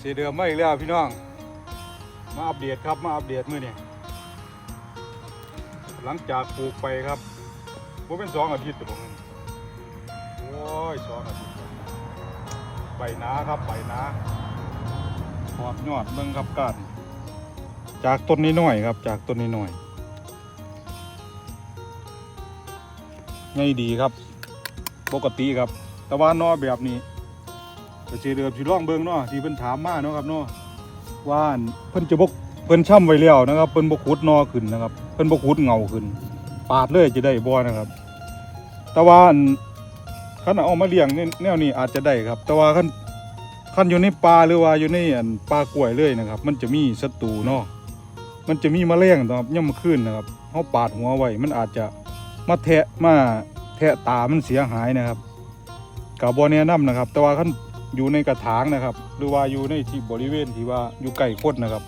สีเดิมมาอีกแล้วพี่น้อง มาอัปเดตครับมาอัปเดตมื้อนี้หลังจากปลูกไปครับผมเป็นสองอาทิตย์ตัวผมโอ้ยสองอาทิตย์ใบหนาครับใบหนาหอดยอดเบิ่งครับกันจากต้นนี้หน่อยครับ จากต้นนี้หน่อยง่ายดีครับ ปกติครับ แต่ว่านอแบบนี้ ก็สิเดิมสิลองเบิ่งเนาะที่เพิ่นถามมาเนาะครับเนาะว่านเพิ่นจะบกเพิ่นช่ำไว้แล้วนะครับเพิ่นบ่ขุดนอขึ้นนะครับเพิ่นบ่ขุดเงาขึ้น ปาดเลยจะได้บ่นะครับ แต่ว่าอันคันเอามาเลี้ยงเนี่ยแนวนี้อาจจะได้ครับ แต่ว่าคันคันอยู่ในป่าหรือว่าอยู่ในอันป่ากล้วยเลยนะครับ มันจะมีศัตรูเนาะมันจะมีมแมลงนะครับย่ำมขึ้นนะครับเฮาปาดหัวไว้มันอาจจะมาแทะมาแทะตามันเสียหายนะครับกับบ่แนะนำนะครับ แต่ว่าขั้น อยู่ในกระถางนะครับ หรือว่าอยู่ในที่บริเวณที่ว่าอยู่ใกล้คนนะครับ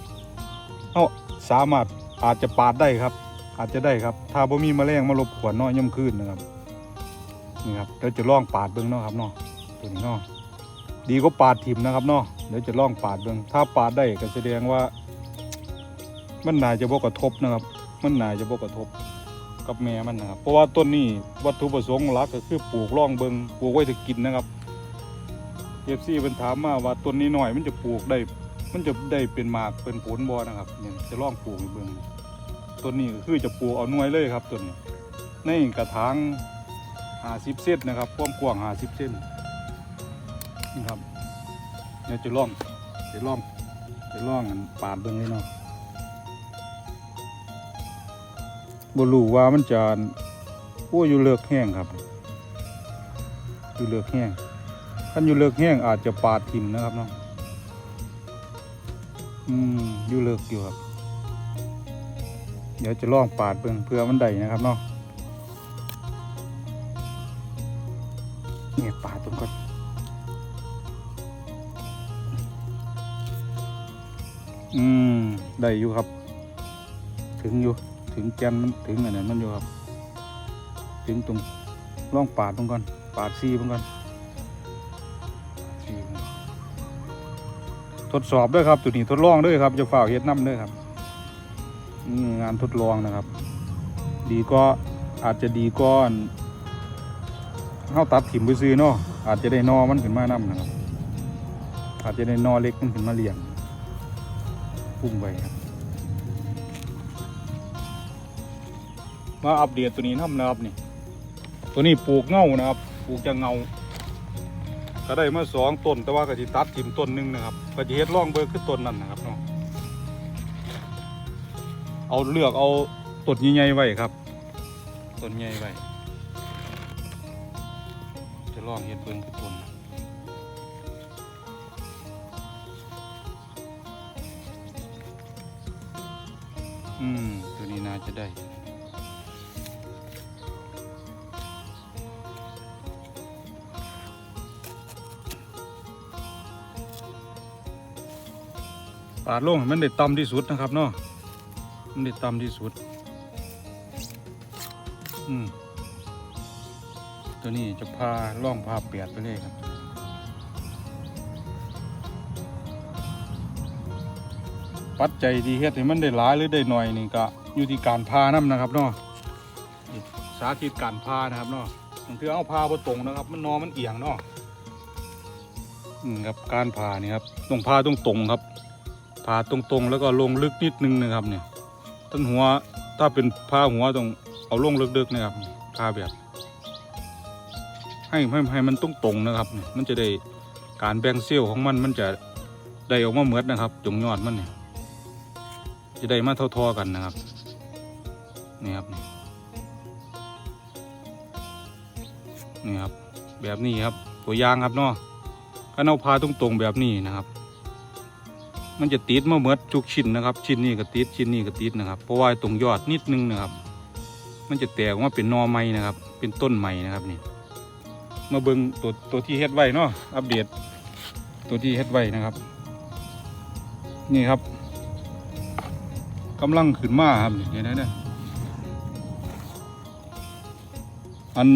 เขาสามารถอาจจะปาดได้ครับ อาจจะได้ครับ ถ้าบ่มีแมลงมารบกวนเน้อยย่ำคืนนะครับนี่ครับเดี๋ยวจะลองปาดเบิ่งเนาะครับเนาะตัวนี้เนาะดีก็ปาดถิ่มนะครับเนาะเดี๋ยวจะลองปาดเบิ่งถ้าปาดได้ก็แสดงว่า มันน่าจะบ่กระทบนะครับ มันน่าจะบ่กระทบกับแม่มันนะครับ เพราะว่าต้นนี้วัตถุประสงค์หลักก็คือปลูกร่องเบิงปลูกไว้จะกินนะครับ เอฟซีเป็นถามมาว่าต้นนี้หน่อยมันจะปลูกได้ มันจะได้เป็นหมากเป็นผลบ่นะครับเนี่ยจะลองปลูกให้เบิงต้นนี้คือจะปลูกเอาหน่วยเลยครับต้นนี้ในกระถางหาสิบเซนนะครับความกว้างหาสิบเซนนี่ครับเนี่ยจะลองจะลองจะลองอันปาดเบิงเลยเนาะบรูว่ามันจะอ้อยู่เลือกแห้งครับอยู่เลือกแห้ง คันอยู่เลือกแห้งอาจจะปาดทิ่มนะครับเนาะอืมอยู่เลือกอยู่ครับ เดี๋ยวจะลองปาดเบิ่งเพื่อมันได้นะครับเนาะเนี่ยปาดตรงก่อนอืมได้อยู่ครับ ถึงอยู่ถึงแกนมันถึงอันนั้นมันอยู่ครับ ถึงตรงร่องปาดตรงก่อนปาดซีตรงก่อน ทดสอบด้วยครับตัวนี้ทดลองด้วยครับจะฝ่าเฮ็ดน้ำด้วยครับนี่งานทดลองนะครับ ดีก็อาจจะดีก็อันเฮาตัดถิ่มไปซื้อเนาะอาจจะได้นอมันขึ้นมาน้ำนะครับ อาจจะได้นอเล็กมันขึ้นมาเลี้ยงพุ่มไปครับมาอัปเดตตัวนี้ทำนะครับนี่ตัวนี้ปลูกเงานะครับ ปลูกจะเงา ก็ได้มาสองต้นแต่ว่าก็จะตัดทิ่มต้นหนึ่งนะครับก็จะเฮ็ดร่องเบอร์คือต้นนั่นนะครับเนาะเอาเลือกเอาต้นใหญ่ๆไว้ครับต้นใหญ่ไว้จะร่องเฮ็ดเบิ่งคือต้นอืมตัวนี้น่าจะได้ ปาดลงมันได้ต่ำที่สุดนะครับเนาะมันได้ต่ำที่สุด อืมตัวนี้จะพาล่องพาเปียดไปเลยครับปัจจัยที่เฮ็ดให้มันได้หลายหรือได้หน่อยนี่ก็อยู่ที่การพาน้ำนะครับเนาะสาธิตการพานะครับเนาะบางทีเอาพาบ่ตรงนะครับ มันนอมันเอียงเนาะอืมครับการพานี่ครับต้องพาตรงตรงครับ ผ่าตรงๆ แล้วก็ลงลึกนิดนึงนะครับเนี่ยต้นหัวถ้าเป็นผ้าหัวต้องเอาลงลึกๆนะครับผ้าแบบ ให้ให้ให้มันตรงตรงๆนะครับเนี่ยมันจะได้การแบ่งเซลล์ของมันมันจะได้ออกมาเหมือนนะครับจงยอดมันเนี่ยจะได้มาเท่าๆกันนะครับนี่ครับนี่ครับแบบนี้ครับ ตัวอย่างครับเนาะก็เอาพาตรงๆแบบนี้นะครับ มันจะติดมาเหมือนทุกชิ้นนะครับ ชิ้นนี้ก็ติดชิ้นนี้ก็ติดนะครับ เพราะว่าตรงยอดนิดนึงนะครับ มันจะแตกออกมาเป็นนอไม้นะครับ เป็นต้นใหม่นะครับนี่มาเบิ่งตัวตัวที่เฮ็ดไว้เนาะอัปเดต ตัวที่เฮ็ดไว้นะครับ นี่ครับกำลังขึ้นมาครับเห็นไหมเนี่ยอัน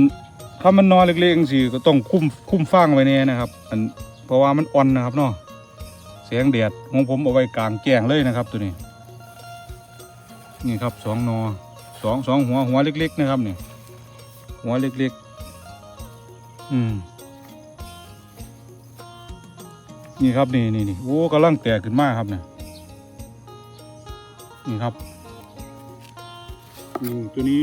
ถ้ามันนอนเล็กๆสิก็ต้องคุ้มคุ้มฟางไว้แน่นะครับ อันเพราะว่ามันอ่อนนะครับเนาะ แสงแดดของผมเอาไว้กลางแจ้งเลยนะครับตัวนี้ นี่ครับสองนอสองสองหัวหัวเล็ก ๆ นะครับนี่หัวเล็กๆ อืมนี่ครับนี่นี่นี่โอ้กำลังแตกขึ้นมากครับเนี่ยนี่ครับอืมตัวนี้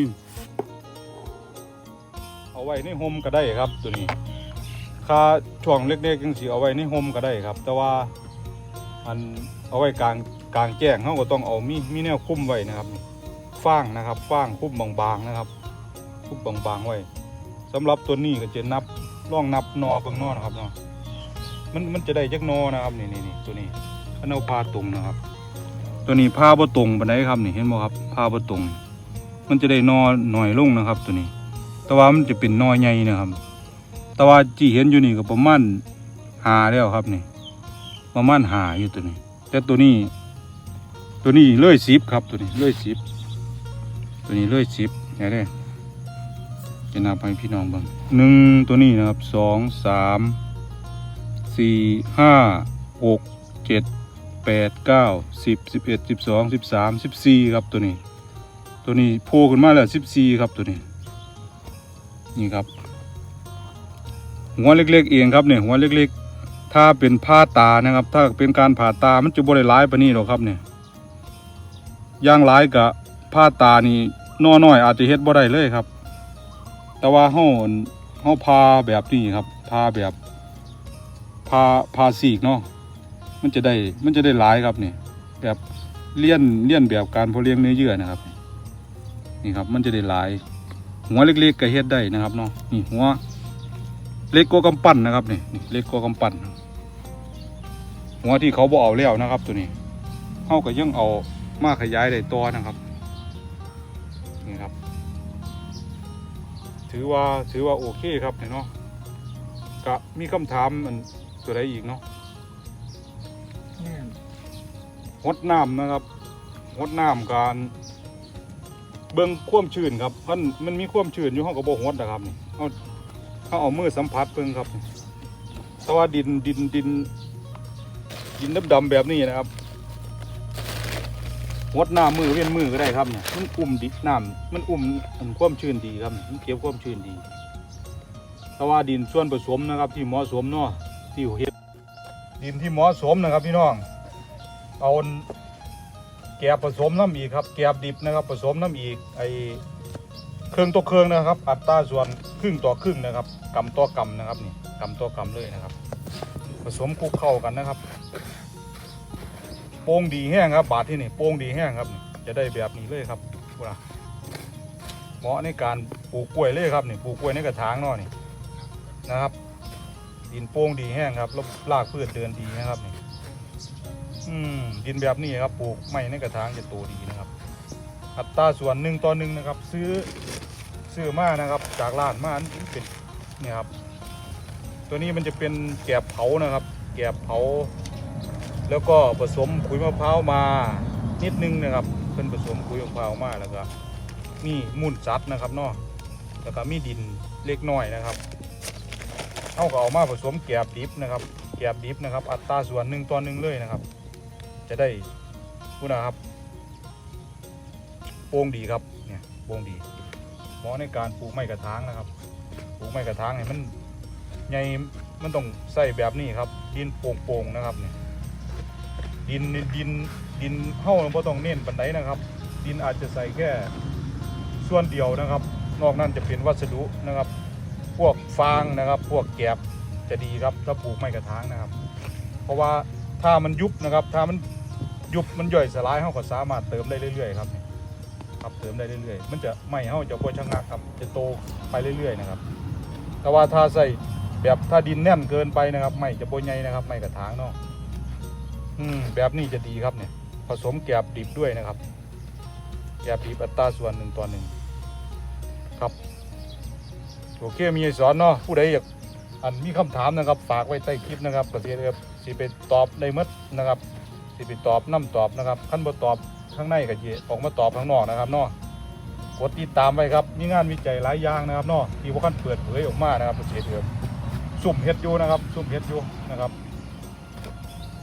เอาไว้ในโฮมก็ได้ครับตัวนี้ค่าช่วงเล็กๆยังสีเอาไว้ในโฮมก็ได้ครับ แต่ว่า มันเอาไว้กลางกลางแจ้งเขาก็ต้องเอามีมีแนวคุ้มไว้นะครับฟางนะครับฟางคุ้มบางๆนะครับ คุ้มบางๆไว้สำหรับตัวนี้ก็จะนับล่องนับนอเบิ่งนอนะครับเนาะมันมันจะได้จักนอนะครับนี่นี่นี่ตัวนี้อันเอาพาตรงนะครับ ตัวนี้พาบ่ตรงปานใดครับนี่เห็นบ่ครับพาบ่ตรง มันจะได้นอหน่อยลงนะครับ ตัวนี้ แต่ว่ามันจะเป็นนอใหญ่นะครับ แต่ว่าที่เห็นอยู่นี่ก็ประมาณหาแล้วครับนี่ ประมาณหาอยู่ตัวนี้ แต่ตัวนี้ ตัวนี้เลื่อยสิบครับตัวนี้เลื่อยสิบตัวนี้เลื่อยสิบเนี่ยเด้จะนับให้พี่น้องบิ่งหนึ่งตัวนี้นะครับสองสามสี่ห้าหกเจ็ดแปดเก้าสิบสิบเอ็ดสิบสองสิบสามสิบสี่ครับตัวนี้ ตัวนี้โผล่ขึ้นมาแล้วสิบสี่ครับตัวนี้ นี่ครับ หัวเล็กๆเองครับเนี่ยหัวเล็กๆ ถ้าเป็นผ่าตานะครับ ถ้าเป็นการผ่าตามันจะบริร้ายปนนี้หรอกครับเนี่ยย่างร้ายกับผ่าตานี่น้อน้อยอาจจะเฮ็ดบ่ได้เลยครับ แต่ว่าเฮาเฮาพาแบบนี้ครับพาแบบพาพาสีกเนาะมันจะได้มันจะได้หลายครับเนี่ยแบบเลี้ยนเลี้ยนแบบการเพาะเลี้ยงเนื้อเยื่อนะครับ นี่ครับมันจะได้หลาย หัวเล็กๆก็เฮ็ดได้นะครับเนาะนี่หัวเล็กกว่ากำปั้นนะครับนี่นี่เล็กกว่ากำปั้น หัวที่เขาบ่เอาแล้วนะครับ ตัวนี้เขาก็ยังเอามาขยายได้ต่อนะครับนี่ครับ ถือว่าถือว่าโอเคครับเนี่ยเนาะก็มีคำถามอันตัวใดอีกเนาะเนี่ยหดน้ำนะครับหดน้ำการเบิ่งความชื้นครับมันมันมีความชื้นอยู่ห้องกับโบหดนะครับนี่เอาเขาเอามือสัมผัสเบิ่งครับแต่ว่าดินดินดิน ดินดำๆแบบนี้นะครับหดน้ำมือเว้นมือก็ได้ครับเนี่ยมันอุ่มดิน้ำมันอุ่มอันความชื้นดีครับมันเก็บความชื้นดีแต่ว่าดินส่วนผสมนะครับ ที่เหมาะสมเนาะที่เฮ็ดดินที่เหมาะสมนะครับ พี่น้องเอาแกบผสมน้ำอีกครับ แกบดิบนะครับผสมน้ำอีกไอเครื่องต่อเครื่องนะครับ อัตราส่วนครึ่งต่อครึ่งนะครับกำต่อกำนะครับนี่กำต่อกำเลยนะครับ ผสมคลุกเข้ากันนะครับ โป้งดีแห้งครับ บาทที่นี่โป้งดีแห้งครับ จะได้แบบนี้เลยครับพวกเราเหมาะในการปลูกกล้วยเลยครับนี่ปลูกกล้วยในกระถางนาะนี่นะครับ ดินโป้งดีแห้งครับแล้วรากพืชเดินดีนะครับนี่อืมดินแบบนี้ครับ ปลูกไม้ในกระถางจะโตดีนะครับ อัตราส่วนหนึ่งต่อหนึ่งนะครับ ซื้อซื้อมานะครับ จากร้านมานเป็นเนี่ยครับ ตัวนี้มันจะเป็นแกบเผานะครับ แกบเผา แล้วก็ผสมขุยมะพร้าวมานิดนึงนะครับเป็นผสมขุยมะพร้าวมาแล้วก็นี่มูลสัตว์นะครับเนาะแล้วก็มีดินเล็กน้อยนะครับเอาก็เอามาผสมแกบดิบนะครับแกบดิบนะครับ อัตราส่วนหนึ่งต่อหนึ่งเลยนะครับ จะได้พูดนะครับโป่งดีครับเนี่ยโป่งดีเหมาะในการปลูกไม้กระถางนะครับปลูกไม้กระถางเนี่ยมันใหญ่มันต้องใส่แบบนี้ครับดินโป่งๆนะครับเนี่ย ดินดินดินเฮ้าเราต้องเน้นปันไดนะครับ ดินอาจจะใส่แค่ส่วนเดียวนะครับ นอกนั้นจะเป็นวัสดุนะครับ พวกฟางนะครับ พวกแกบจะดีครับถ้าปลูกไม้กระถางนะครับ เพราะว่าถ้ามันยุบนะครับ ถ้ามันยุบมันย่อยสลายเข้าก็สามารถเติมได้เรื่อยๆครับครับเติมได้เรื่อยๆ มันจะไม่เข้าจะพอชะงักครับ จะโตไปเรื่อยๆนะครับ แต่ว่าถ้าใส่แบบถ้าดินแน่นเกินไปนะครับ ไม่จะโปใหญ่นะครับ ไม่กระถางเนาะ อืมแบบนี้จะดีครับเนี่ย ผสมแกบดิบด้วยนะครับ แกบดิบอัตราส่วนหนึ่งต่อหนึ่งครับโอเคมีไอสอนเนาะผู้ใดอยากอันมีคำถามนะครับ ฝากไว้ใต้คลิปนะครับกระเทียมสิไปตอบได้หมดนะครับสิไปตอบน้ำตอบนะครับขั้นบ่ตอบข้างในก็จะออกมาตอบข้างนอกนะครับเนาะกดติดตามไว้ครับมีงานวิจัยหลายอย่างนะครับเนาะที่พวกท่านเปิดเผยออกมานะครับเกษตรเอิมสุ่มเฮ็ดอยู่นะครับ สุ่มเฮ็ดอยู่นะครับ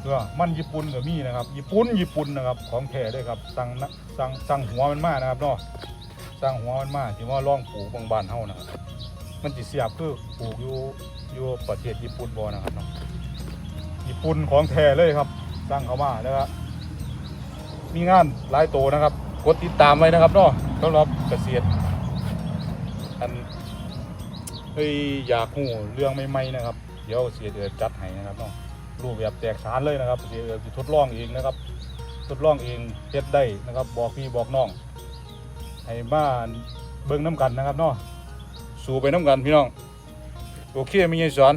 เออมันญี่ปุ่นก็มีนะครับ ญี่ปุ่นญี่ปุ่นนะครับ ของแท้เลยครับสั่งนะสั่งสั่งหัวมันมากนะครับเนาะสั่งหัวมันมากที่ว่าล่องปลูกบางบ้านเฮานะครับมันสิเสียบคือปลูกอยู่อยู่ประเทศญี่ปุ่นบ่นะครับเนาะญี่ปุ่นของแท้เลยครับสั่งเข้ามาแล้วก็มีงานหลายโตนะครับ กดติดตามไว้นะครับเนาะสำหรับเกษตรอันเฮ้ยอยากหูเรื่องใหม่ๆนะครับ เดี๋ยวเสียเดือจัดให้นะครับเนาะ รูปแบบแตกฉานเลยนะครับเดี๋ยวจะทดลองเองนะครับ ทดลองเองเฮ็ดได้นะครับ บอกพี่บอกน้องให้บ้านเบิ่งน้ำกันนะครับเนาะสู่ไปน้ำกันพี่น้องโอเคมีไงสอน